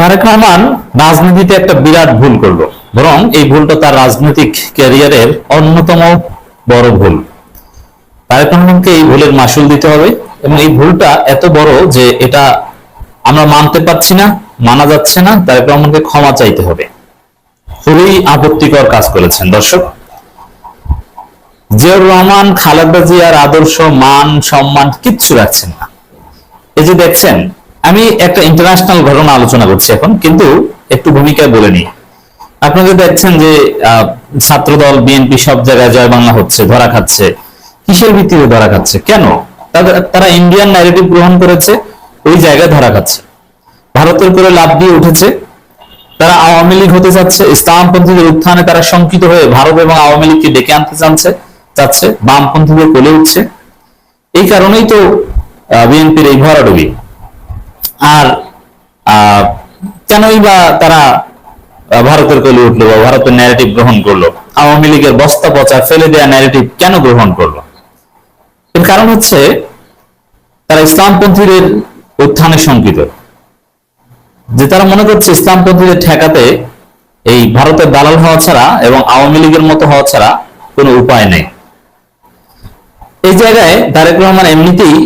তারেক রহমান রাজনীতিতে একটা বিরাট ভুল করল। বরং এই ভুলটা তার রাজনৈতিক ক্যারিয়ারের অন্যতম বড় ভুল। তারেক রহমানকে এই ভুলের মাসুল দিতে হবে এবং এই ভুলটা এত বড় যে এটা আমরা মানতে পারছি না, মানা যাচ্ছে না, তারেক রহমানকে ক্ষমা চাইতে হবে। খুবই আপত্তিকর কাজ করেছেন দর্শক। জিয়াউর রহমান, খালেদা জিয়ার আদর্শ মান, সম্মান কিচ্ছু রাখছেন না। এই যে দেখছেন আমি একটা ইন্টারন্যাশনাল ঘটনা আলোচনা করছি এখন, কিন্তু একটু ভূমিকায় বলে নিই। আপনারা দেখছেন যে ছাত্রদল, বিএনপি সব জায়গায় জয় বাংলা হচ্ছে, ধরা খাচ্ছে। কিসের ভিত্তিতে ধরা খাচ্ছে? কেন? তাদের, তারা ইন্ডিয়ান ন্যারেটিভ গ্রহণ করেছে, ওই জায়গায় ধরা খাচ্ছে। ভারতের করে লাভ দিয়ে উঠেছে। তারা আওয়ামী লীগ হতে চাচ্ছে ইসলামপন্থীদের উত্থানে তারা শঙ্কিত হয়ে ভারত এবং আওয়ামী লীগকে ডেকে আনতে চাচ্ছে চাচ্ছে, বামপন্থীদের কোলে উঠছে। এই কারণেই তো বিএনপির এই ভরাডুবি। আর কেনই বা তারা ভারতের কোলে উঠল বা ভারতের ন্যারেটিভ গ্রহণ করল? আওয়ামী লীগের বস্তা পচা, ফেলে দেওয়া ন্যারেটিভ কেন গ্রহণ করল? এর কারণ হচ্ছে, তারা ইসলামপন্থীদের উত্থানে শঙ্কিত। যে তারা মনে করছে ইসলামপন্থীদের ঠেকাতে এই ভারতের দালাল হওয়া ছাড়া এবং আওয়ামী লীগের মতো হওয়া ছাড়া কোনো উপায় নেই। এই জায়গায় তারেক রহমান এমনিতেই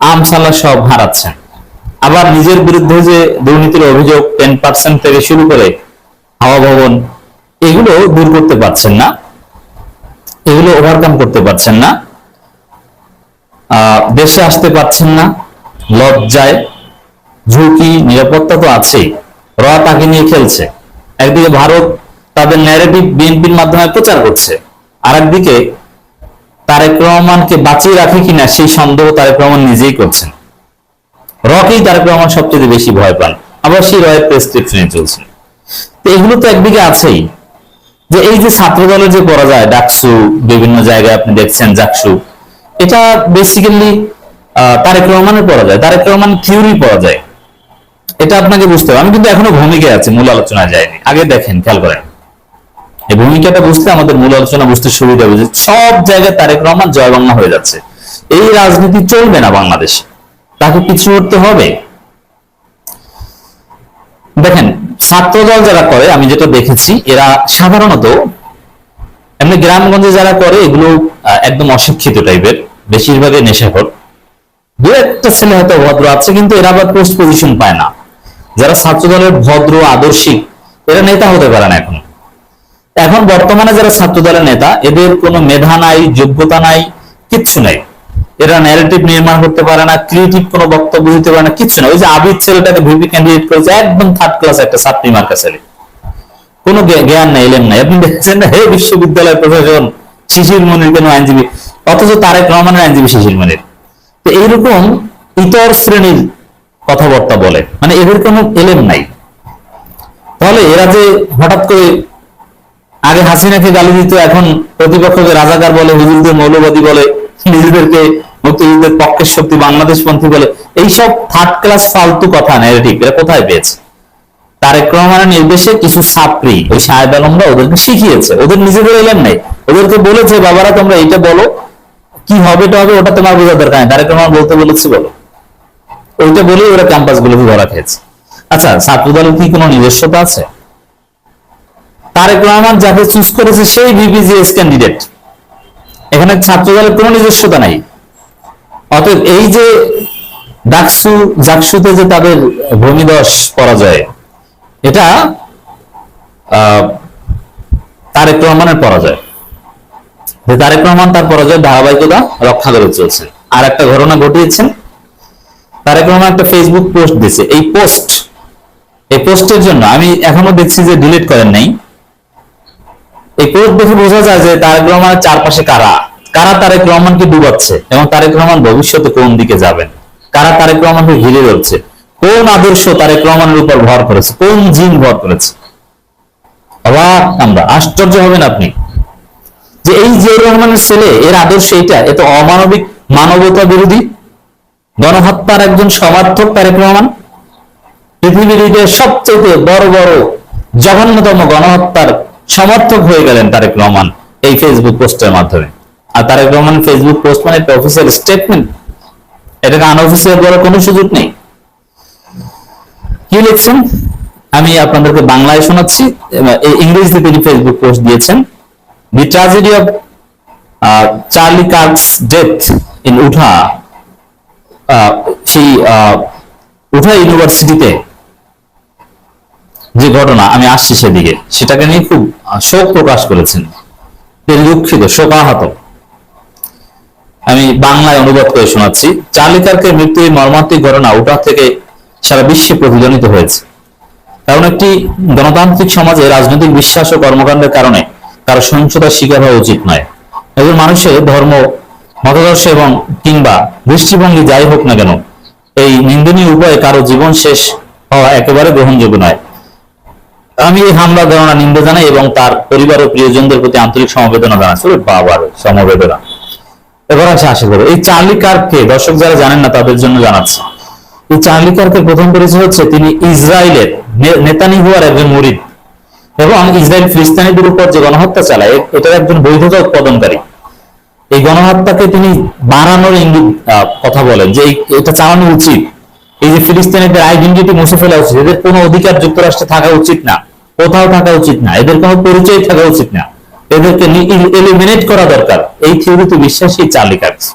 আমসালা সব হারাচ্ছেন। আবার নিজের বিরুদ্ধে যে দুর্নীতির অভিযোগ টেন পার্সেন্ট থেকে শুরু করে হাওয়া ভবন, এগুলো দূর করতে পারছেন না। এগুলো ওভারকাম করতে পারছেন না। দেশে আসতে পারছেন না, লজ্জায়, ঝুঁকি, নিরাপত্তা তো আছেই। র তাকে নিয়ে খেলছে। একদিকে ভারত তাদের ন্যারেটিভ বিএনপির মাধ্যমে প্রচার করছে আর একদিকে তারেক রহমানকে বাঁচিয়ে রাখে কিনা সেই সন্দেহ তারেক রহমান নিজেই করছেন। রকেই তারেক রহমান সবচেয়ে বেশি ভয় পান। আবার সেই রয়ের প্রেসক্রিপশনে চলছেন তো এগুলো তো একদিকে আছেই। যে এই যে ছাত্র দলের যে পরাজয়, ডাকসু, বিভিন্ন জায়গায় আপনি দেখছেন জাকসু, এটা বেসিক্যালি তারেক রহমানের পরাজয়, তারেক রহমান থিওরি পরাজয়। এটা আপনাকে বুঝতে হবে। আমি কিন্তু এখনও ভূমিকায় আছি, মূল আলোচনায় যায়নি আগে দেখেন, খেয়াল করেন। এই ভূমিকাটা বুঝতে আমাদের মূল আলোচনা বুঝতে সুবিধা হবে সব জায়গায় তারেক রহমান জয় বাংলা হয়ে যাচ্ছে। এই রাজনীতি চলবে না বাংলাদেশে। তাকে পিছু হতে হবে। দেখেন, ছাত্রদল যারা করে, আমি যেটা দেখেছি, এরা সাধারণত এমনি গ্রামগঞ্জে যারা করে, এগুলো একদম অশিক্ষিত টাইপের, বেশিরভাগই নেশাখোর। দু একটা ছেলে হয়তো ভদ্র আছে, কিন্তু এরা আবার পোস্ট পজিশন পায় না। যারা ছাত্রদলের ভদ্র, আদর্শিক, এরা নেতা হতে পারে না এখন। এখন বর্তমানে যারা ছাত্রদলের নেতা, এদের কোনো মেধা নাই, যোগ্যতা নাই, কিচ্ছু নাই। এরা ন্যারেটিভ নির্মাণ করতে পারে না ক্রিয়েটিভ কোনো বক্তব্য দিতে পারে না, কিচ্ছু না। ওই যে আবিদ ছেলেটাকে ভিপি ক্যান্ডিডেট করেছে, একদম থার্ড ক্লাস একটা ছাত্রী মার্কা ছেলে। কোনো জ্ঞান নাই এলেন নাই আপনি দেখছেন না, হে বিশ্ববিদ্যালয় প্রশাসন, শিশির মনির কেন আইনজীবী, অথচ তারেক রহমানের আইনজীবী শিশির মনির। তো এইরকম ইতর শ্রেণির কথাবার্তা বলে। মানে এদের কোনো এলেম নাই। তাহলে এরা যে হঠাৎ করে আগে হাসিনাকে গালি দিত, এখন প্রতিপক্ষকে রাজাকার বলে, হুজুরদের মৌলবাদী বলে, নিজেদেরকে মুক্তিযুদ্ধের পক্ষের শক্তি বাংলাদেশ পন্থী বলে, এইসব থার্ড ক্লাস ফালতু কথা ন্যারেটিভ এরা কোথায় পেয়েছে? তারেক রহমানের নির্দেশে কিছু ছাত্রী, ওই সাহেব আলমরা ওদেরকে শিখিয়েছে। ওদের নিজেদের এলেন নাই। ওদেরকে বলেছে, বাবারা, তোমরা এইটা বলো, কি হবে, এটা হবে, ওটা তোমার বোঝার দরকার নেই। তারেক রহমান বলতে বলেছি, বলো। ওইটা বলেই ওরা ক্যাম্পাস গুলোকে ধরা খেয়েছে। আচ্ছা ছাত্র দলের কি কোনো নিজস্বতা আছে? তারেক রহমান যাকে চুজ করেছে, সেই বিপিজিএস ক্যান্ডিডেট এখানে ছাত্র দলের কোনো নিজস্বতা নাই। অতএব এই যে ডাকসু জাকসুতে যে তাদের ভূমিদশ পরাজয় এটা আহ, তারেক রহমানের পরাজয় যে তারেক রহমান তার পরাজয় ধারাবাহিকতা রক্ষা করে চলছেন আর একটা ঘটনা ঘটিয়েছেন। তারেক রহমান একটা ফেসবুক পোস্ট দিয়েছে। এই পোস্ট এই পোস্টের জন্য আমি এখনও দেখছি যে ডিলিট করেন নাই। এই পোস্ট দেখে বোঝা যায় যে তারেক রহমানের চারপাশে কারা? কারা তারেক রহমানকে ডুবাচ্ছে এবং তারেক রহমান ভবিষ্যতে কোন দিকে যাবেন? কারা তারেক রহমানকে ঘিরে ধরছে? কোন আদর্শ তারেক রহমানের উপর ভর করেছে? কোন জিন ভর করেছে? অবাক আমরা। আশ্চর্য হবেন আপনি। যে এই জিয়াউর রহমানের ছেলে, এর আদর্শ এটা এত অমানবিক মানবতা বিরোধী। গণহত্যার একজন সমার্থক তারেক রহমান। পৃথিবীর সবচেয়ে বড় বড়, জঘন্যতম গণহত্যার সমর্থক হয়ে গেলেন তারেক রহমান এই ফেসবুক পোস্টের মাধ্যমে। আর তারেক রহমান ফেসবুক পোস্ট মানে একটা অফিসিয়াল স্টেটমেন্ট এটাকে আনঅফিসিয়াল বলার কোনো সুযোগ নেই। কি লিখছেন? আমি আপনাদেরকে বাংলায় শোনাচ্ছি। ইংরেজিতে তিনি ফেসবুক পোস্ট দিয়েছেন। The tragedy of Charlie Kirk's death in উঠা সেই উঠা ইউনিভার্সিটিতে যে ঘটনা, আমি আসছি সেদিকে। সেটাকে নিয়ে খুব শোক প্রকাশ করেছেন। তিনি দুঃখিত, শোকাহত। আমি বাংলায় অনুবাদ করে শোনাচ্ছি। চার্লি কার্কের মৃত্যু এই মর্মান্তিক ঘটনা উঠা থেকে সারা বিশ্বে প্রতিধ্বনিত হয়েছে। কারণ একটি গণতান্ত্রিক সমাজে রাজনৈতিক বিশ্বাস ও কর্মকাণ্ডের কারণে কারও সহিংসতার শিকার হওয়া উচিত নয়। একজন মানুষের ধর্ম, মতাদর্শ এবং কিংবা দৃষ্টিভঙ্গি যাই হোক না কেন, এই নিন্দনীয় উপায়ে কারও জীবন শেষ হওয়া একেবারে গ্রহণযোগ্য নয়। আমি এই হামলা ধারণা নিন্দা জানাই এবং তার পরিবার ও প্রিয়জনদের প্রতি আন্তরিক সমবেদনা জানাচ্ছি বাবার সমবেদনা। এবার আছে আশা করি এই চার্লি কার্ককে দর্শক যারা জানেন না, তাদের জন্য জানাচ্ছি। এই চার্লি কার্কের প্রথম পরিচয় হচ্ছে তিনি ইসরায়েলের নেতানিহুয়ার একজন মুরিদ এবং ইসরায়েল ফিলিস্তিনিদের উপর যে গণহত্যা চালায়, এটার একজন বৈধতা উৎপাদনকারী। এই গণহত্যাকে তিনি বাড়ানোর ইঙ্গিত কথা বলেন যে এটা চালানো উচিত। এই যে ফিলিস্তিনিদের আইডেন্টিটি মুছে ফেলা উচিত, এদের কোনো অধিকার যুক্তরাষ্ট্রে থাকা উচিত না, কোথাও থাকা উচিত না, এদের কোনো পরিচয় থাকা উচিত না। এদেরকে এলিমিনেট করা দরকার। এই থিওরিতে বিশ্বাসী চার্লি কার্কস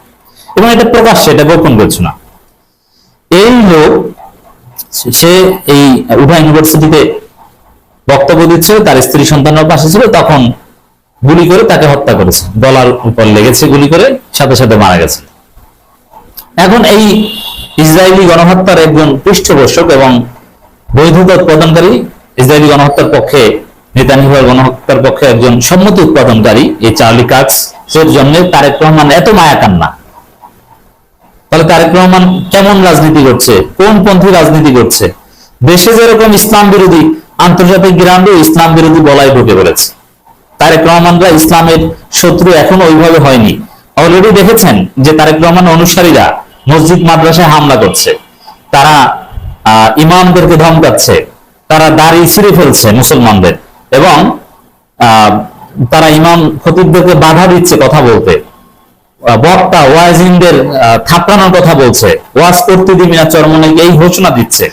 এবং এটা প্রকাশ্যে, এটা গোপন করছে না। এই লোক, সে এই উভা ইউনিভার্সিটিতে বক্তব্য দিচ্ছিল তার স্ত্রী সন্তানের পাশে ছিল, তখন গুলি করে তাকে হত্যা করেছে। গলার উপর লেগেছে গুলি করে, সাথে সাথে মারা গেছে। এখন এই ইসরায়েলি গণহত্যার একজন পৃষ্ঠপোষক এবং বৈধতা প্রদানকারী ইসরায়েলি গণহত্যার পক্ষে নেতানিহুয়ার গণহত্যার পক্ষে একজন সম্মতি উৎপাদনকারী, এই চার্লি কাক্স এর জন্য তারেক রহমান এত মায়া কান্না। তাহলে তারেক রহমান কেমন রাজনীতি করছে? কোন পন্থী রাজনীতি করছে? দেশে যেরকম ইসলাম বিরোধী আন্তর্জাতিক গ্রামে ইসলাম বিরোধী বলাই ঢুকে পড়েছে। তারেক রহমানরা ইসলামের শত্রু এখন ওইভাবে হয়নি। অলরেডি দেখেছেন যে তারেক রহমান অনুসারীরা মসজিদ মাদ্রাসায় হামলা করছে। তারা ইমামদেরকে ধমকাচ্ছে। তারা দাড়ি ছিঁড়ে ফেলছে মুসলমানদের। এবং তারা ইমাম খতিবদেরকে বাধা দিচ্ছে কথা বলতে। বক্তা, ওয়াজিনদের থাপড়ানোর কথা বলছে। ওয়াজ করতে দিবি না চরমনাইকে এই ঘোষণা দিচ্ছে।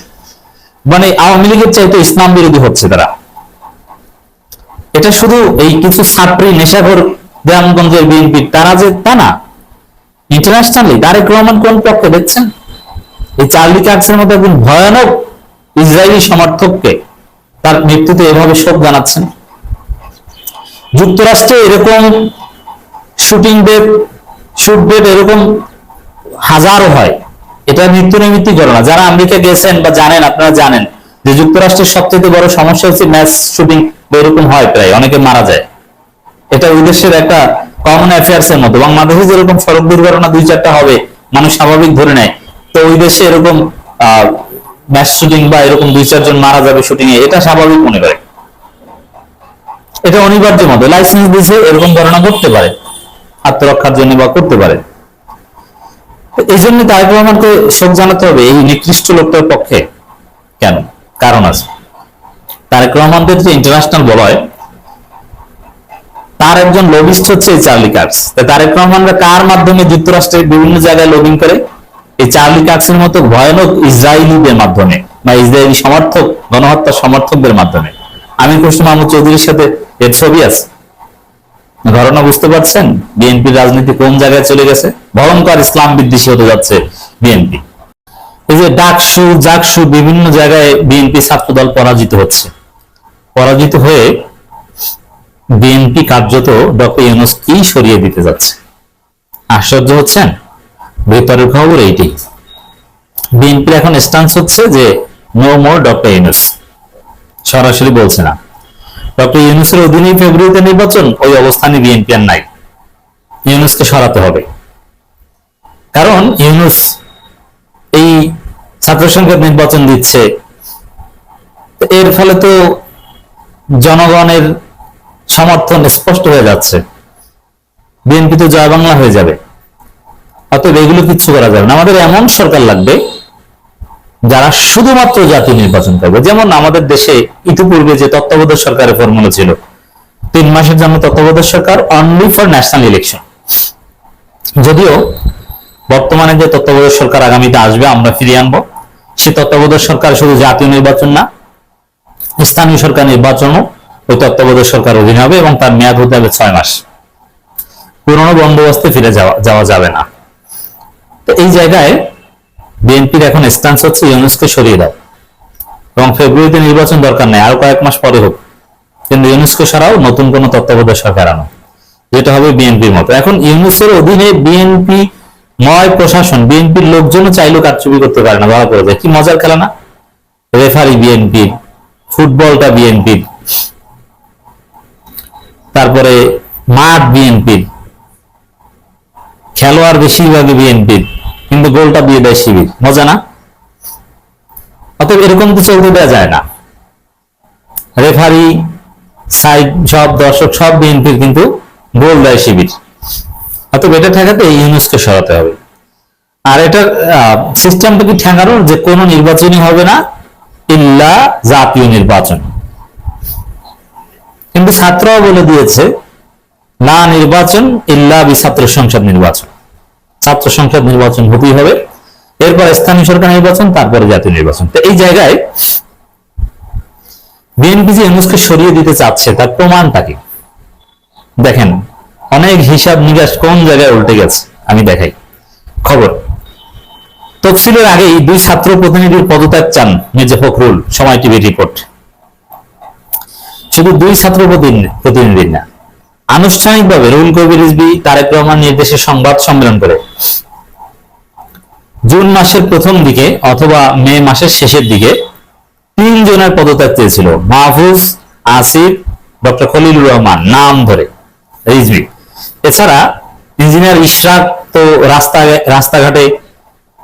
মানে আওয়ামী লীগের চাইতে ইসলাম বিরোধী হচ্ছে তারা। এটা শুধু এই কিছু ছাত্রী নেশাখোর গ্রামগঞ্জের বিএনপি, তারা যে তা না। ইন্টারন্যাশনালি তারেক রহমান কোন পক্ষে দেখছেন? এই চার্লি কার্কসের মতো একজন ভয়ানক ইসরায়েলি সমর্থককে তার মৃত্যুতে এভাবে শোক জানাচ্ছেন। যুক্তরাষ্ট্রে এরকম শুটিং ডেট শুট ডেট এরকম হাজারো হয়। এটা নিত্য নৈমিত্তিক ঘটনা। যারা আমেরিকা গেছেন বা জানেন, আপনারা জানেন যে যুক্তরাষ্ট্রের সবচেয়ে বড় সমস্যা হচ্ছে ম্যাচ শুটিং এরকম হয় প্রায়, অনেকে মারা যায়। এটা ওই দেশের একটা কমন অ্যাফেয়ার্স এর মতো। বাংলাদেশে যেরকম সড়ক দুর্ঘটনা দুই চারটা হবে, মানুষ স্বাভাবিক ধরে নেয়। তো ওই দেশে এরকম ম্যাচ শুটিং বা এরকম দুই চারজন মারা যাবে শুটিং এ, এটা স্বাভাবিক মনে করে। এটা অনিবার্য মতো লাইসেন্স দিয়েছে, এরকম ঘটনা ঘটতে পারে, আত্মরক্ষার জন্য বা করতে পারে। এই জন্য তারেক রহমানকে শোক জানাতে হবে, এই নিকৃষ্ট লোকটার পক্ষে কেন? কারণ আছে। তারেক রহমানদের যে ইন্টারন্যাশনাল বলা হয়, তার একজন লবিস্ট হচ্ছে চার্লি কার্কস। তা তারেক রহমানরা কার মাধ্যমে যুক্তরাষ্ট্রের বিভিন্ন জায়গায় লবিং করে? এই চার্লি কার্কসের মতো ভয়ানক ইসরায়েলিদের মাধ্যমে বা ইসরায়েলি সমর্থক গণহত্যা সমর্থকদের মাধ্যমে। আমি কৃষ্ণ মাহমুদ চৌধুরীর সাথে এর ছবি আছে। ঘটনা বুঝতে পারছেন? বিএনপি রাজনীতি কোন জায়গায় চলে গেছে? ভয়ঙ্কর ইসলাম বিদ্বেষী হতে যাচ্ছে বিএনপি। এই যে ডাকসু, জাকসু বিভিন্ন জায়গায় বিএনপি ছাত্রদল পরাজিত হচ্ছে। পরাজিত হয়ে বিএনপি কার্যত ডক্টর ইউনুস কি সরিয়ে দিতে যাচ্ছে? আশ্চর্য হচ্ছেন? ভেতরের খবর এইটি। বিএনপির এখন স্টান্স হচ্ছে যে নো মোর ডক্টর ইউনুস সরাসরি বলছে না। ডক্টর ইউনুসের অধীনেই ফেব্রুয়ারিতে নির্বাচন, ওই অবস্থানে বিএনপি আর নাই। ইউনুসকে সরাতে হবে। কারণ ইউনুস এই ছাত্র সংসদ নির্বাচন দিচ্ছে। এর ফলে তো জনগণের সমর্থন স্পষ্ট হয়ে যাচ্ছে। বিএনপি তো জয় বাংলা হয়ে যাবে। অতএব এগুলো কিচ্ছু করা যাবে না। আমাদের এমন সরকার লাগবে যারা শুধুমাত্র জাতীয় নির্বাচন করবে। যেমন আমাদের দেশে ইতিপূর্বে যে তত্ত্বাবধায়ক সরকারের ফর্মুলা ছিল, তিন মাসের জন্য তত্ত্বাবধায়ক সরকার অনলি ফর ন্যাশনাল ইলেকশন যদিও বর্তমানে যে তত্ত্বাবধায়ক সরকার আগামীতে আসবে, আমরা ফিরিয়ে আনব। সে তত্ত্বাবধায়ক সরকার শুধু জাতীয় নির্বাচন না, স্থানীয় সরকার নির্বাচনও ওই তত্ত্বাবধায়ক সরকার অধীনে হবে এবং তার মেয়াদ হতে হবে ছয় মাস। পুরনো বন্দোবস্তে ফিরে যাওয়া যাওয়া যাবে না। এই জায়গায় বিএনপির এখন স্ট্যান্স হচ্ছে ইউনুসকে সরিয়ে দাও। এবং ফেব্রুয়ারিতে নির্বাচন দরকার নেই, আরও কয়েক মাস পরে হোক। কিন্তু ইউনেস্কো ছাড়াও নতুন কোন তত্ত্বাবধায়ক সরকার আনো। যেটা হবে বিএনপির মতো। এখন ইউনুসের অধীনে বিএনপি ময় প্রশাসন, বিএনপির লোকজনও চাইলেও কারচুপি করতে পারে না ভালো করে যায়। কি মজার খেলা না? রেফারি বিএনপির ফুটবলটা বিএনপির তারপরে মাঠ বিএনপির খেলোয়াড় বেশিরভাগই বিএনপির কিন্তু গোলটা দিয়ে দেয় শিবির। মজা না? অতএব এরকম তো চলতে দেওয়া যায় না। রেফারি সাইড সব দর্শক, সব বিএনপির কিন্তু গোল দেয় শিবির। অতএব এটা ঠেকাতে ইউনুসকে সরাতে হবে। আর এটার সিস্টেমটা কি ঠেকানোর যে কোনো নির্বাচনই হবে না, ইল্লা জাতীয় নির্বাচন। কিন্তু ছাত্ররা বলে দিয়েছে, না নির্বাচন, ইল্লা বি ছাত্র সংসদ নির্বাচন। ছাত্র সংসদ নির্বাচন হতেই হবে। এরপর স্থানীয় সরকার নির্বাচন, তারপরে জাতীয় নির্বাচন। তো এই জায়গায় বিএনপি যে ইউনুসকে সরিয়ে দিতে চাচ্ছে, তার প্রমাণটা কি? দেখেন, অনেক হিসাব নিকাশ কোন জায়গায় উল্টে গেছে, আমি দেখাই। খবর, তফসিলের আগেই দুই ছাত্র প্রতিনিধির পদত্যাগ চান মির্জা ফখরুল, সময় টিভি রিপোর্ট। শুধু দুই ছাত্র প্রতিনিধি- প্রতিনিধির না আনুষ্ঠানিকভাবে রুল কবির রিজভী, তারেক রহমান নির্দেশে সংবাদ সম্মেলন করে। জুন মাসের প্রথম দিকে অথবা মে মাসের শেষের দিকে তিন জনের পদত্যাগ চেয়েছিল। মাহফুজ, আসিফ, ডক্টর খলিলুর রহমান, নাম ধরে রিজভি। এছাড়া ইঞ্জিনিয়ার ইশরাক তো রাস্তা রাস্তাঘাটে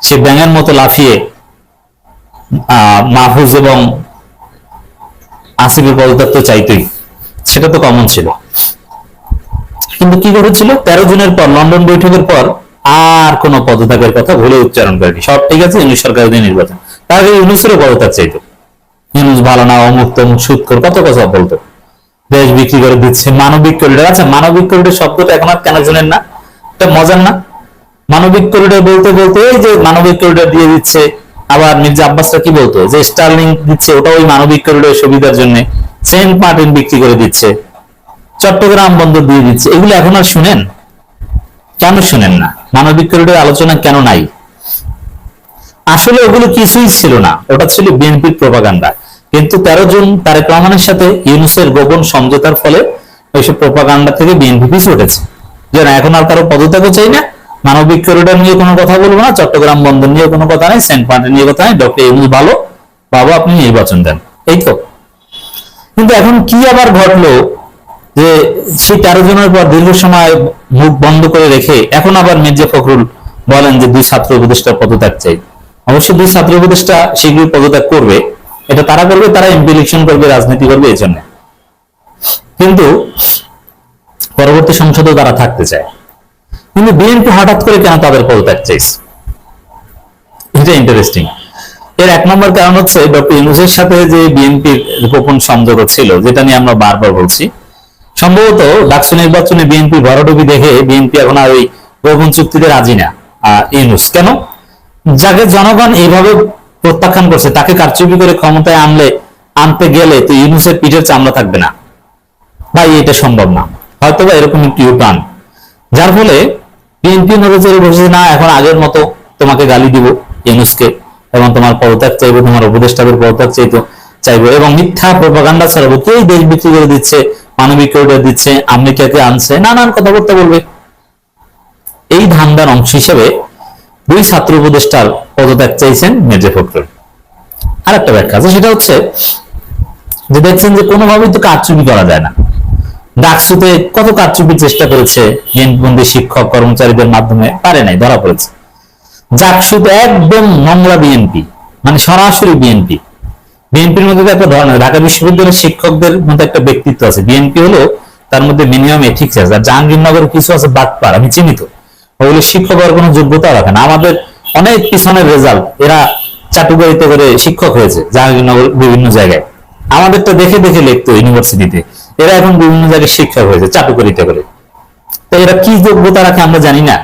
সে ব্যাঙের মতো লাফিয়ে মাহফুজ এবং আসিফের পদত্যাগ তো চাইতই। সেটা তো কমন ছিল। কিন্তু কি ঘটেছিল? তেরো জনের পর, লন্ডন বৈঠকের পর আর কোন পদত্যাগের কথা ভুলে উচ্চারণ করেনি। সব ঠিক আছে ইউনিশ সরকারের অধীনে নির্বাচন। তার আগে ইউনুসেরও পদত্যাগ চাইতো। ইউনুস ভালো না, অমুক তমুক সুৎকর কত কথা বলতো। দেশ বিক্রি করে দিচ্ছে, মানবিক করিডোর আচ্ছা মানবিক করিডোর শব্দটা এখন আর কেন জানেন না? এটা মজার না? মানবিক করিডোর বলতে বলতে এই যে মানবিক করিডোর দিয়ে দিচ্ছে, আবার মির্জা আব্বাসটা কি বলতো? যে স্টার্লিং দিচ্ছে ওটা ওই মানবিক করিডোর সুবিধার জন্য। সেন্ট মার্টিন বিক্রি করে দিচ্ছে। চট্টগ্রাম বন্দর দিয়ে দিচ্ছে। এগুলো এখন আর শুনেন? কেন শুনেন না? মানবিক করিডোর আলোচনা কেন নাই? আসলে ওগুলো কিছুই ছিল না। ওটা ছিল বিএনপির প্রপাগান্ডা। কিন্তু তেরো জন তারেক রহমানের সাথে ইউনুসের গোপন সমঝোতার ফলে ওইসব প্রপাগান্ডা থেকে বিএনপি পিছু উঠেছে। যে না, এখন আর কারও পদত্যাগও চাই না। মানবিক করিডোর নিয়ে কোনো কথা বলব না, চট্টগ্রাম বন্দর নিয়ে কোনো কথা নেই, সেন্ট মার্টিন নিয়ে কথা নেই, ডক্টর ইউনুস ভালো বাবা আপনি নির্বাচন দেন। এই তো। কিন্তু এখন কি আবার ঘটলো? যে সেই তেরো জনের পর দীর্ঘ সময় মুখ বন্ধ করে রেখে এখন আবার মির্জা ফখরুল বলেন যে দুই ছাত্র উপদেষ্টা পদত্যাগ চাই। অবশ্য দুই ছাত্র উপদেষ্টা শীঘ্রই পদত্যাগ করবে। এটা তারা করবে, তারা এমপি ইলেকশন করবে, রাজনীতি করবে, এই জন্য। কিন্তু পরবর্তী সংসদেও তারা থাকতে চায়। কিন্তু বিএনপি হঠাৎ করে কেন তাদের পদত্যাগ চাইছে? এটা ইন্টারেস্টিং এর এক নম্বর কারণ হচ্ছে ডক্টর ইউনুসের সাথে যে বিএনপির গোপন সমঝোতা ছিল, যেটা নিয়ে আমরা বারবার বলছি সম্ভবত ডাকসু নির্বাচনে বিএনপি ভরাডুবি দেখে বিএনপি এখন আর ওই গোপন চুক্তিতে রাজি না ইউনুস। কেন? যাকে জনগণ এইভাবে প্রত্যাখ্যান করছে, তাকে কারচুপি করে ক্ষমতায় আনলে, আনতে গেলে তো ইউনুসের পিঠের চামড়া থাকবে না। ভাই, এটা সম্ভব না। হয়তো বা এরকম একটি উপান যার ফলে বিএনপি নজরে বসেছে, না, এখন আগের মতো তোমাকে গালি দিব ইউনুসকে এবং তোমার পদত্যাগ চাইব, তোমার উপদেষ্টাদের পদত্যাগ চাইতো চাইব এবং মিথ্যা প্রপাগান্ডা ছাড়াবো। কেই দেশ বিক্রি করে দিচ্ছে মানবিক দিচ্ছে, আমেরিকাকে আনছে, নানান কথাবার্তা বলবে। এই ধান্দার অংশ হিসেবে দুই ছাত্র উপদেষ্টার পদত্যাগ চাইছেন মেজর ফখরুল। আর একটা ব্যাখ্যা আছে, সেটা হচ্ছে যে দেখছেন যে কোনোভাবেই তো কারচুপি করা যায় না। ডাকসুতে কত কারচুপির চেষ্টা করেছে বন্দি শিক্ষক কর্মচারীদের মাধ্যমে, পারে নাই, ধরা পড়েছে। জাকসুতে একদম নোংরা বিএনপি মানে সরাসরি বিএনপি বিএনপির মধ্যে তো একটা ধরনের ঢাকা বিশ্ববিদ্যালয়ের শিক্ষকদের মধ্যে একটা ব্যক্তিত্ব আছে। বিএনপি হলো তার মধ্যে মিনিমাম এথিক্স আছে। আর জাহাঙ্গীরনগরের কিছু আছে বাটপার আমি চিহ্নিত। ওগুলো শিক্ষক হওয়ার কোনো যোগ্যতা রাখে না। আমাদের অনেক পিছনের রেজাল্ট এরা চাটুকারিতে করে শিক্ষক হয়েছে জাহাঙ্গীরনগর বিভিন্ন জায়গায়। আমাদেরটা দেখে দেখে লিখতো ইউনিভার্সিটিতে। এরা এখন বিভিন্ন জায়গায় শিক্ষক হয়েছে, চাটুকারিতে করে। তো এরা কি যোগ্যতা রাখে আমরা জানি না।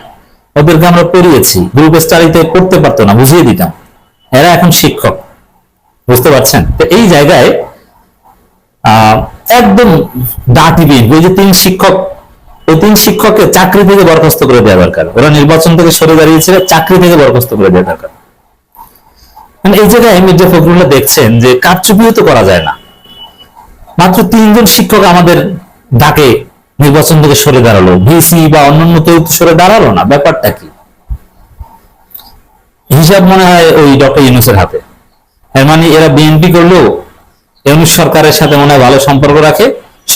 ওদেরকে আমরা পড়িয়েছি গ্রুপ স্টাডিতে করতে পারতো না, বুঝিয়ে দিতাম। এরা এখন শিক্ষক। বুঝতে পারছেন? তো এই জায়গায় একদম ডাটি ওই যে তিন শিক্ষক, ওই তিন শিক্ষককে চাকরি থেকে বরখাস্ত করে দেওয়া দরকার। ওরা নির্বাচন থেকে সরে দাঁড়িয়েছিল চাকরি থেকে বরখাস্ত করে দেওয়া দরকার। মানে এই জায়গায় মির্জা ফখরুল্লাহ দেখছেন, যে কারচুপিও তো করা যায় না। মাত্র তিনজন শিক্ষক আমাদের ডাকে নির্বাচন থেকে সরে দাঁড়াল। ভিসি বা অন্যান্য কেউ সরে দাঁড়াল না, ব্যাপারটা কি? হিসাব মনে হয় ওই ডক্টর ইউনুসের হাতে। এর মানে এরা বিএনপি করলেও ইউনুস সরকারের সাথে মনে হয় ভালো সম্পর্ক রাখে,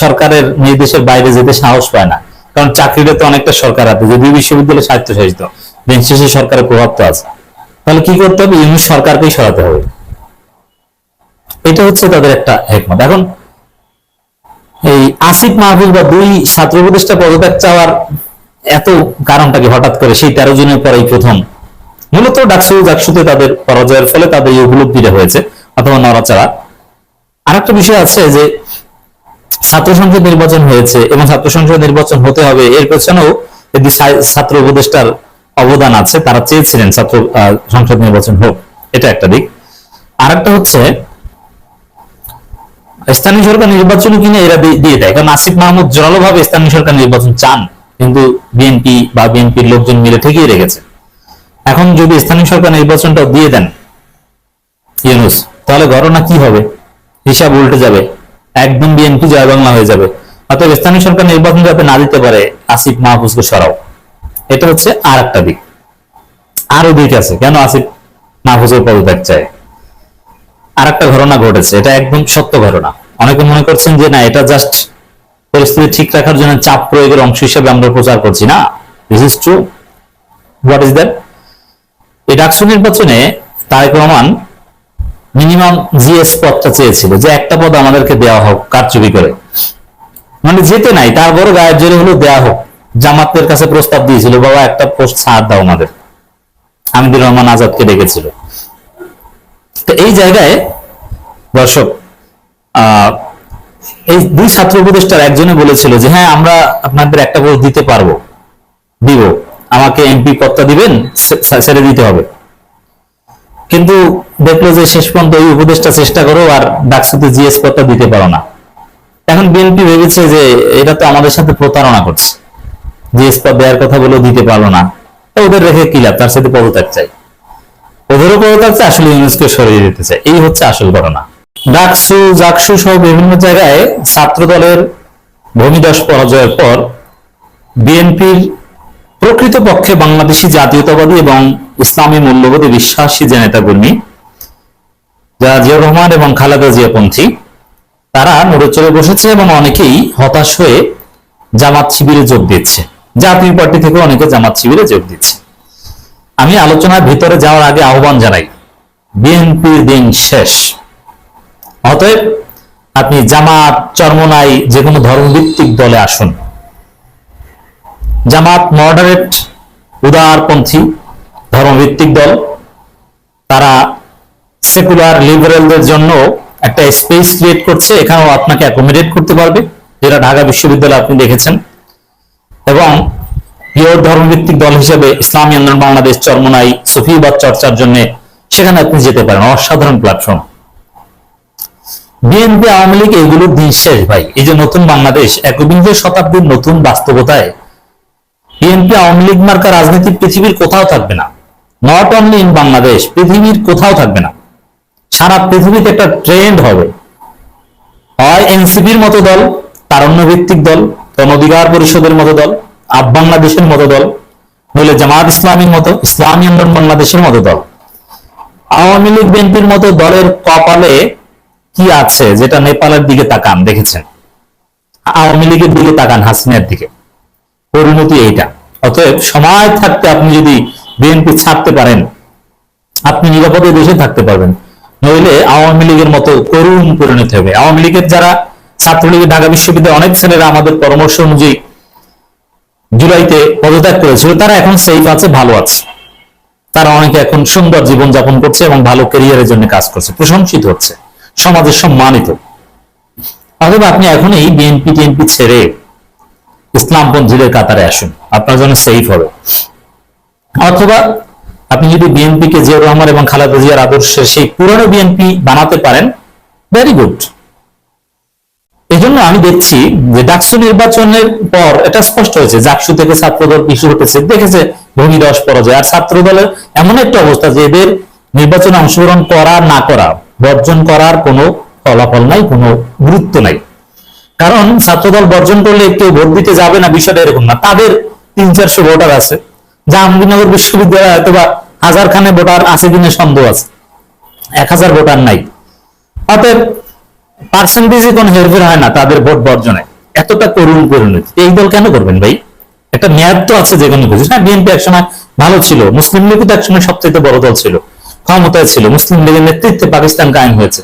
সরকারের নির্দেশের বাইরে যেতে সাহস পায় না। কারণ চাকরিটা তো অনেকটা সরকার হাতে, যদিও বিশ্ববিদ্যালয় স্বায়ত্তশাসিত শেষে সরকারের প্রভাব তো আছে। তাহলে কি করতে হবে? ইউনুস সরকারকেই সরাতে হবে। এটা হচ্ছে তাদের একটা একমত এখন এই আসিফ মাহবুব বা দুই ছাত্র উপদেষ্টা পদত্যাগ চাওয়ার এত কারণটাকে হঠাৎ করে? সেই তেরো জনের পরেই প্রথম মূলত ডাকসু ডাকসুতে তাদের পরাজয়ের ফলে তাদের এই উপলব্ধিটা হয়েছে, অথবা নড়াচড়া। আরেকটা বিষয় আছে যে ছাত্র সংসদ নির্বাচন হয়েছে এবং ছাত্র সংসদ নির্বাচন হতে হবে এর পেছনেও যদি ছাত্র উপদেষ্টার অবদান আছে, তারা চেয়েছিলেন ছাত্র সংসদ নির্বাচন হোক। এটা একটা দিক। আরেকটা হচ্ছে, স্থানীয় সরকার নির্বাচন কিনে এরা দিয়ে দেয়। কারণ আসিফ মাহমুদ জোরালো ভাবে স্থানীয় সরকার নির্বাচন চান, কিন্তু বিএনপি বা বিএনপির লোকজন মিলে ঠেকিয়ে রেখেছে। এখন যদি স্থানীয় সরকার নির্বাচনটা দিয়ে দেন, ইউনুস, তাহলে ঘটনা কি হবে? হিসাব উল্টে যাবে, একদম বিএনপি জয় বাংলা হয়ে যাবে। অতএব স্থানীয় সরকার নির্বাচন যাতে না দিতে পারে, আসিফ মাহফুজকে সরাও। এটা হচ্ছে আর একটা দিক। আরও দিক আছে। কেন আসিফ মাহফুজের পদত্যাগ চায়? আর একটা ঘটনা ঘটেছে। এটা একদম সত্য ঘটনা। অনেকে মনে করছেন যে, না, এটা জাস্ট পরিস্থিতি ঠিক রাখার জন্য চাপ প্রয়োগের অংশ হিসেবে আমরা প্রচার করছি। না this is true what is that এই ডাকসু নির্বাচনে তারেক রহমান মিনিমাম জিএস পদটা চেয়েছিল যে একটা পদ আমাদেরকে দেওয়া হোক, কারচুপি করে। মানে যেতে নাই, তারপরও গায়ের জোরে হলো দেওয়া হোক। জামাতের কাছে প্রস্তাব দিয়েছিল, বাবা, একটা পোস্ট ছাড় দাও আমাদের। হামিদুর রহমান আজাদকে ডেকেছিল। তো এই জায়গায় দর্শক এই দুই ছাত্র উপদেষ্টার একজনে বলেছিল যে হ্যাঁ আমরা আপনাদের একটা পোস্ট দিতে পারব, দিব। আমাকে এমপি পদটা দিবেন ছেড়ে দিতে হবে। কিন্তু দেখল যে শেষ পর্যন্ত ওই উপদেশটা চেষ্টা করো আর ডাকসুতে জিএস পদটা দিতে পারো না। এখন বিএনপি ভেবেছে যে এটা তো আমাদের সাথে প্রতারণা করছে। জিএস পদ দেওয়ার কথা বলেও দিতে পারল না। তো ওদের রেখে কি লাভ? তার সাথে পদত্যাগ চাই। ওদেরও পদত্যাগ চাই, আসলে ইউনুসকে সরিয়ে দিতে চাই। এই হচ্ছে আসল ঘটনা। ডাকসু, জাকসু সহ বিভিন্ন জায়গায় ছাত্র দলের ভূমিদশ পরাজয়ের পর বিএনপির প্রকৃতপক্ষে বাংলাদেশি জাতীয়তাবাদী এবং ইসলামী মূল্যবোধে বিশ্বাসী যে নেতাকর্মী যারা জিয়া রহমান এবং খালেদা জিয়াপন্থী, তারা নড়ে চড়ে বসেছে এবং অনেকেই হতাশ হয়ে জামাত শিবিরে যোগ দিচ্ছে। জাতীয় পার্টি থেকে অনেকে জামাত শিবিরে যোগ দিচ্ছে। আমি আলোচনার ভিতরে যাওয়ার আগে আহ্বান জানাই, বিএনপির দিন শেষ। অতএব আপনি জামাত, চরমনাই যে কোনো ধর্মভিত্তিক দলে আসুন। জামাত মডারেট উদারপন্থী ধর্মভিত্তিক দল। তারা সেকুলার লিবারেলদের জন্য একটা স্পেস ক্রিয়েট করছে, এখানেও আপনাকে অ্যাকোমোডেট করতে পারবে, যেটা ঢাকা বিশ্ববিদ্যালয়ে আপনি দেখেছেন। এবং পিওর ধর্মভিত্তিক দল হিসেবে ইসলামী আন্দোলন বাংলাদেশ চরমনাই সুফিবাদ চর্চার জন্য সেখানে আপনি যেতে পারেন, অসাধারণ প্ল্যাটফর্ম বিএনপি, আওয়ামী লীগ এইগুলোর দিন শেষ ভাই। এই যে নতুন বাংলাদেশ, একবিংশ শতাব্দীর নতুন বাস্তবতায় বিএনপি আওয়ামী লীগ মার্কা রাজনীতি পৃথিবীর কোথাও থাকবে না। নট অনলি ইন বাংলাদেশ পৃথিবীর কোথাও থাকবে না। সারা পৃথিবীতে একটা ট্রেন্ড হবে। হয় এনসিপির মতো দল, তারণ্য ভিত্তিক দল গণ অধিকার পরিষদের মতো দল, আপ বাংলাদেশের মতো দল, নইলে জামাত ইসলামীর মতো, ইসলামী আন্দোলন বাংলাদেশের মতো দল। আওয়ামী লীগ বিএনপির মতো দলের কপালে কি আছে, যেটা নেপালের দিকে তাকান, দেখেছেন? আওয়ামী লীগের দিকে তাকান, হাসিনার দিকে। পরিণতি এইটা। অতএব সময় থাকতে আপনি যদি বিএনপি ছাড়তে পারেন, আপনি নিরাপদে দেশে থাকতে পারবেন। নইলে আওয়ামী লীগের মতো করুণ পরিণতি হবে। আওয়ামী লীগের যারা ছাত্রলীগের ঢাকা বিশ্ববিদ্যালয়ে অনেক ছেলেরা আমাদের পরামর্শ অনুযায়ী জুলাইতে পদত্যাগ করেছিল, তারা এখন সেফ আছে, ভালো আছে। তারা অনেকে এখন সুন্দর জীবন যাপন করছে এবং ভালো ক্যারিয়ারের জন্য কাজ করছে, প্রশংসিত হচ্ছে, সমাজের সম্মানিত। অথবা আপনি এখনই বিএনপি টিএনপি ছেড়ে ইসলামপন্থীদের কাতারে আসুন। আপনার জন্য সেফ হবে। অথবা আপনি যদি বিএনপি কে জিয়াউর রহমান এবং খালেদা জিয়ার আদর্শের সেই পুরনো বিএনপি বানাতে পারেন ভেরি গুড এই জন্য আমি দেখছি যে ডাকসু নির্বাচনের পর এটা স্পষ্ট হয়েছে, জাকসু থেকে ছাত্রদল পিছু হটেছে দেখেছে ভূমিদশ পরাজয়। আর ছাত্র দলের এমন একটা অবস্থা যে এদের নির্বাচনে অংশগ্রহণ করা না করা, বর্জন করার কোনো ফলাফল নাই, কোনো গুরুত্ব নাই। কারণ ছাত্রদল বর্জন করলে কেউ ভোট দিতে যাবে না, বিষয়টা এরকম না। তাদের তিন চারশো ভোটার আছে। জাহাঙ্গীরনগর বিশ্ববিদ্যালয়ে হয়তো বা হাজার খানে ভোটার আছে কিনা সন্দেহ আছে। এক হাজার ভোটার নাই। অতএব পার্সেন্টেজে কোনো হেরফের হয় না তাদের ভোট বর্জনে। এতটা করুণ পরিণতি। এই দল কেন করবেন ভাই? একটা মেয়াদ তো আছে যে কোনো কিছু। হ্যাঁ বিএনপি একসময় ভালো ছিল। মুসলিম লীগ তো একসময় সবচেয়ে বড় দল ছিল। ক্ষমতায় ছিল। মুসলিম লীগের নেতৃত্বে পাকিস্তান কায়েম হয়েছে।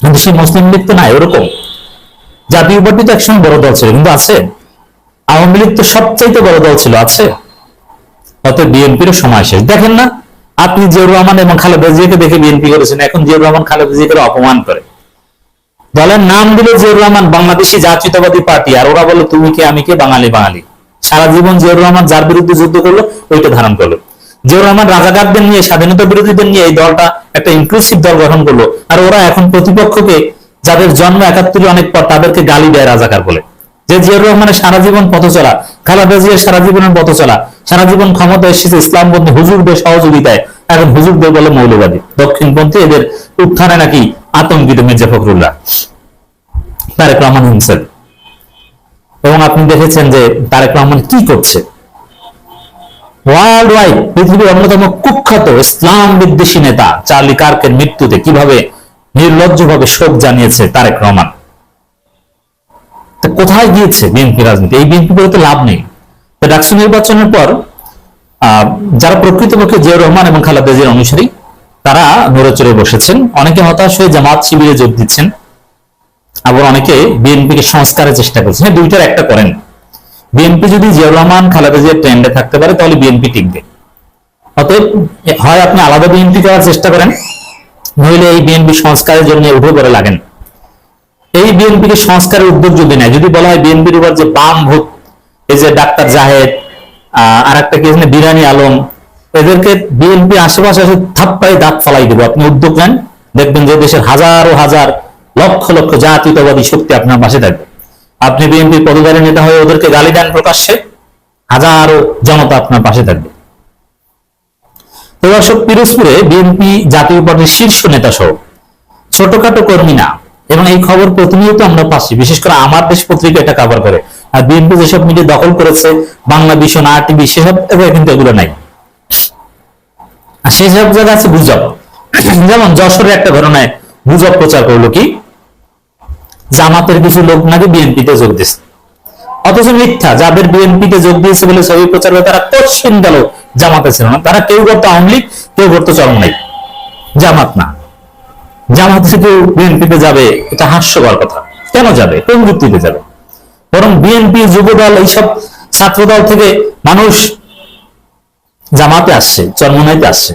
কিন্তু সেই মুসলিম লীগ তো নাই, ওরকম। জাতীয় পার্টি তো একসময় বড় দল ছিল, কিন্তু আছে। আওয়ামী লীগ তো সবচাইতে বড় দল ছিল, আছে। অতএব বিএনপির সময় শেষ। দেখেন না, আপনি জিয়াউর রহমান এবং খালেদা জিয়াকে দেখে বিএনপি করেছেন, এখন জিয়াউর রহমান খালেদা জিয়াকে অপমান করে। দলের নাম দিল জিয়াউর রহমান, বাংলাদেশি জাতীয়তাবাদী পার্টি, আর ওরা বলে তুমি কে, আমি কে? বাঙালি বাঙালি। সারা জীবন জিয়াউর রহমান যার বিরুদ্ধে যুদ্ধ করল, ওইটা ধারণ করল। জিয়াউর রহমান রাজাকারদের নিয়ে, স্বাধীনতা বিরোধীদের নিয়ে এই দলটা একটা ইনক্লুসিভ দল গঠন করল, আর ওরা এখন প্রতিপক্ষকে যাদের জন্ম একাত্তরে অনেক পর তাদেরকে গালি দেয় রাজাকার বলে। যে জিয়াউর রহমানের সারা জীবন পথ চলা, খালেদা জিয়ার সারা জীবনের পথ চলা, সারা জীবন ক্ষমতা এসেছে, ইসলাম বন্ধু হুজুরদের সহযোগিতায়, এখন হুজুরদের বলে মৌলবাদী। দক্ষিণপন্থী এদের উত্থানে নাকি আতঙ্কিত মির্জা ফখরুল্লাহ। তারেক রহমান হিমসেল এবং আপনি দেখেছেন যে তারেক রহমান কি করছে? ওয়ার্ল্ড ওয়াইড পৃথিবীর অন্যতম কুখ্যাত ইসলাম বিদ্বেষী নেতা, চার্লি কার্কের মৃত্যুতে কীভাবে নির্লজ্জভাবে শোক জানিয়েছে তারেক রহমান। কোথায় গিয়েছে বিএনপি রাজনীতি? এই বিএনপি করে তো লাভ নেই। তো ডাকসু নির্বাচনের পর যারা প্রকৃতপক্ষে জিয়াউর রহমান এবং খালেদা জিয়ার অনুসারী, তারা নড়ে চড়ে বসেছেন। অনেকে হতাশ হয়ে জামাত শিবিরে যোগ দিচ্ছেন। আবার অনেকে বিএনপিকে সংস্কারের চেষ্টা করছে হ্যাঁ দুইটার একটা করেন। বিএনপি যদি জিয়াউর রহমান, খালেদা জিয়ার ট্রেন্ডে থাকতে পারে, তাহলে বিএনপি টিকবে। অতএব, হয় আপনি আলাদা বিএনপি করার চেষ্টা করেন নইলে এই বিএনপি সংস্কারের জন্য উঠে পড়ে লাগেন। এই বিএনপি কে সংস্কারের উদ্যোগ যদি নেয়, যদি বলা হয় বিএনপির উপর যে বাম ভূত, এই যে ডাক্তার জাহেদ আর একটা কি বিরানি আলম, এদেরকে বিএনপি আশেপাশে এসে থাপ্পাই দাঁত ফালাই দেবো। আপনি উদ্যোগ নেন, দেখবেন যে দেশের হাজারো হাজার, লক্ষ লক্ষ জাতীয়তাবাদী শক্তি আপনার পাশে থাকবে। আপনি বিএনপির পদধারী নেতা হয়ে ওদেরকে গালি দেন প্রকাশ্যে, হাজারো জনতা আপনার পাশে থাকবে। দর্শক পিরোজপুরে বিএনপি জাতীয় পার্টির শীর্ষ নেতা সহ ছোটখাটো কর্মী না। এবং এই খবর প্রতিনিয়ত আমরা পাচ্ছি, বিশেষ করে আমার দেশ পত্রিকা এটা কভার করে। আর বিএনপি যেসব মিডিয়া দখল করেছে, বাংলা ভীষণ আর টিভি সেসব কিন্তু এগুলো নাই। আর সেসব জায়গা আছে গুজব। যেমন যশোরের একটা ঘটনায় গুজব প্রচার করল কি? জামাতের কিছু লোক নাকি বিএনপিতে যোগ দিচ্ছে অথচ মিথ্যা। যাদের বিএনপিতে যোগ দিয়েছে বলে ছবি প্রচার তারা কোশ্চিন গেল জামাতে ছিল না। তারা কেউ করতো আওয়ামী লীগ, কেউ করতো চরম নাই জামাত না। জামাত থেকে বিএনপিতে যাবে, এটা হাস্যকর কথা। কেন যাবে? কোন ভিত্তিতে যাবে? বরং বিএনপি, যুবদল, এইসব ছাত্রদল থেকে মানুষ জামাতে আসছে, চরমনাইতে আসছে।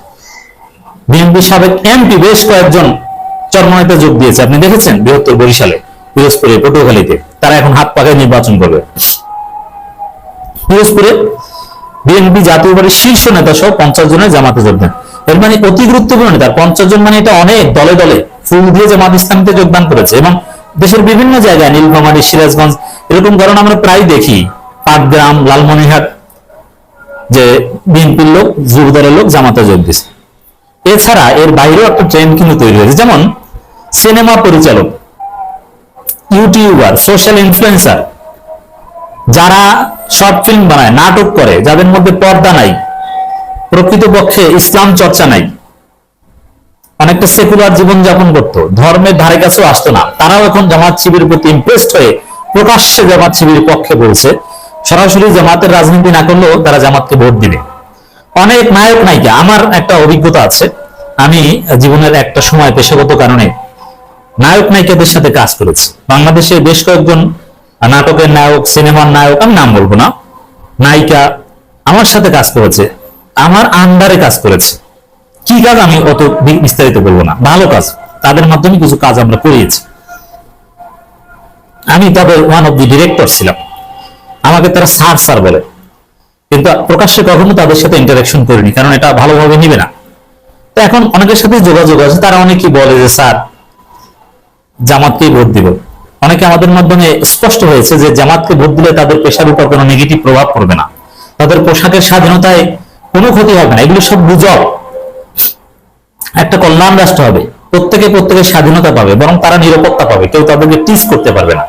বিএনপি সাবেক এমপি বেশ কয়েকজন চরমনাইতে যোগ দিয়েছে। আপনি দেখেছেন বৃহত্তর বরিশালে, পিরোজপুরে, পটুয়াখালীতে। তারা এখন হাত পাখায় নির্বাচন করবে। পিরোজপুরে বিএনপি জাতীয় পার্টির শীর্ষ নেতা সহ পঞ্চাশ জনের জামাতে যোগ দেন। এর মানে অতি গুরুত্বপূর্ণ নেতা, পঞ্চাশ জন মানে এটা অনেক, দলে দলে ফুল দিয়ে জামাত ইসলামীতে যোগদান করেছে এবং দেশের বিভিন্ন জায়গায় নীলফামারী, সিরাজগঞ্জ, এরকম ঘটনা আমরা প্রায় দেখি। পাটগ্রাম, লালমনিরহাট, যে বিএনপির লোক যুবদলের লোক জামাতে যোগ দিচ্ছে এছাড়া এর বাইরেও একটা ট্রেন্ড কিন্তু তৈরি হয়েছে, যেমন সিনেমা পরিচালক। ইউটিউবার সোশ্যাল ইনফ্লুয়েন্সার যারা শর্ট ফিল্ম বানায়, নাটক করে, যাদের মধ্যে পর্দা নাই, প্রকৃতপক্ষে ইসলাম চর্চা নাই, অনেকটা সেকুলার জীবন যাপন করত, ধর্মের ধারে কাছেও আসতো না, তারাও এখন জামাত শিবির প্রতি ইমপ্রেসড হয়ে প্রকাশ্যে জামাত শিবির পক্ষে বলছে, সরাসরি জামাতের রাজনীতি না করলেও তারা জামাতকে ভোট দিবে। অনেক নায়ক নায়িকা আমার একটা অভিজ্ঞতা আছে, আমি জীবনের একটা সময় পেশাগত কারণে নায়ক নায়িকাদের সাথে কাজ করেছি। বাংলাদেশে বেশ কয়েকজন নাটকের নায়ক, সিনেমার নায়ক, আমি নাম বলব না, নায়িকা আমার সাথে কাজ করেছে, আমার আন্ডারে কাজ করেছে। কি কাজ আমি অত বিস্তারিত বলব না, ভালো কাজ। তাদের মাধ্যমে কিছু কাজ আমরা করিয়েছি। আমি তবে ওয়ান অফ দি ডিরেক্টর ছিলাম। আমাকে তারা স্যার স্যার বলে। কিন্তু প্রকাশ্যে কখনো তাদের সাথে ইন্টারাকশন করিনি, কারণ এটা ভালোভাবে নিবে না। তো এখন অনেকের সাথে যোগাযোগ আছে, তারা অনেকেই বলে যে স্যার জামাতকেই ভোট দিব। অনেকে আমাদের মাধ্যমে স্পষ্ট হয়েছে যে জামাতকে ভোট দিলে তাদের পেশার উপর কোনো নেগেটিভ প্রভাব পড়বে না। তাদের পোশাকের স্বাধীনতায় কোনো ক্ষতি হবে না। এগুলো সব গুজব। একটা কল্যাণ রাষ্ট্র হবে। প্রত্যেকে প্রত্যেকের স্বাধীনতা পাবে, বরং তারা নিরাপত্তা পাবে। কেউ তাদেরকে টিচ করতে পারবে না।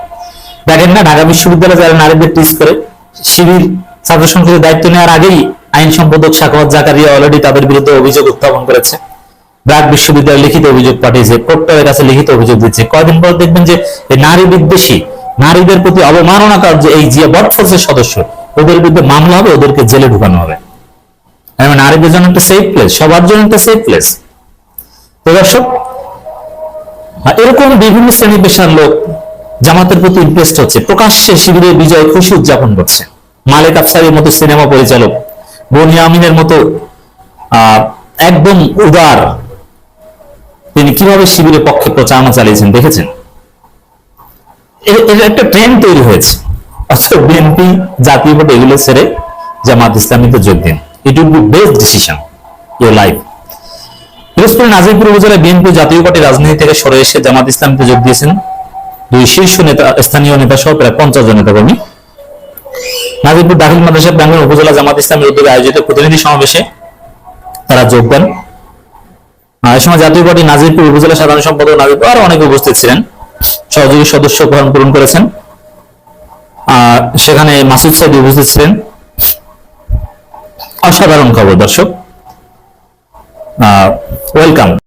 দেখেন না, ঢাকা বিশ্ববিদ্যালয়ে যারা নারীদের টিচ করে, শিবির ছাত্র সংসদের দায়িত্ব নেওয়ার আগেই আইন সম্পাদক সাখাওয়াত জাকারিয়া অলরেডি তাদের বিরুদ্ধে অভিযোগ উত্থাপন করেছে। ব্রাক বিশ্ববিদ্যালয় লিখিত অভিযোগ পাঠিয়েছে প্রক্টরের কাছে লিখিত অভিযোগ দিচ্ছে কয়দিন পর দেখবেন যে নারী বিদ্বেষী, নারীদের প্রতি অবমাননাকার যে এই জিয়া বট ফোর্সের সদস্য, ওদের বিরুদ্ধে মামলা হবে, ওদেরকে জেলে ঢুকানো হবে। মানে নারীদের জন্য একটা সেফ প্লেস সবার জন্য একটা সেফ প্লেস তো দর্শক এরকম বিভিন্ন শ্রেণি পেশার লোক জামাতের প্রতি ইমপ্রেসড হচ্ছে। প্রকাশ্যে শিবিরের বিজয় খুশি উদযাপন করছে। মালিক আফসারের মতো সিনেমা পরিচালক বনিয়া আমিনের মতো একদম উদার তিনি কীভাবে শিবিরের পক্ষে প্রচারণা চালিয়েছেন দেখেছেন? একটা ট্রেন্ড তৈরি হয়েছে। অথচ বিএনপি জাতীয় ভোট এগুলো ছেড়ে জামাত ইসলামীতে যোগ দিন। It will be best decision your life Pirojpur Nazirpur উপজেলায় বিএনপি জাতীয় পার্টি রাজনীতি থেকে সরে এসে জামাত ইসলামীতে যোগ দিয়েছেন দুই শীর্ষ নেতা, স্থানীয় নেতা সহ প্রায় পঞ্চাশ জন নেতা কর্মী নাজিরপুর দাখিল মাদ্রাসা প্রাঙ্গণ উপজেলা জামাত ইসলামের উদ্যোগে আয়োজিত প্রতিনিধি সমাবেশে তারা যোগ দেন। এই সময় জাতীয় পার্টি নাজিরপুর উপজেলা সাধারণ সম্পাদক নাজিরপুর আরও অনেকে উপস্থিত ছিলেন। সহযোগী সদস্য গ্রহণ পূরণ করেছেন। আর সেখানে মাসুদ সাহেব উপস্থিত ছিলেন। অসাধারণ খবর, দর্শক। ওয়েলকাম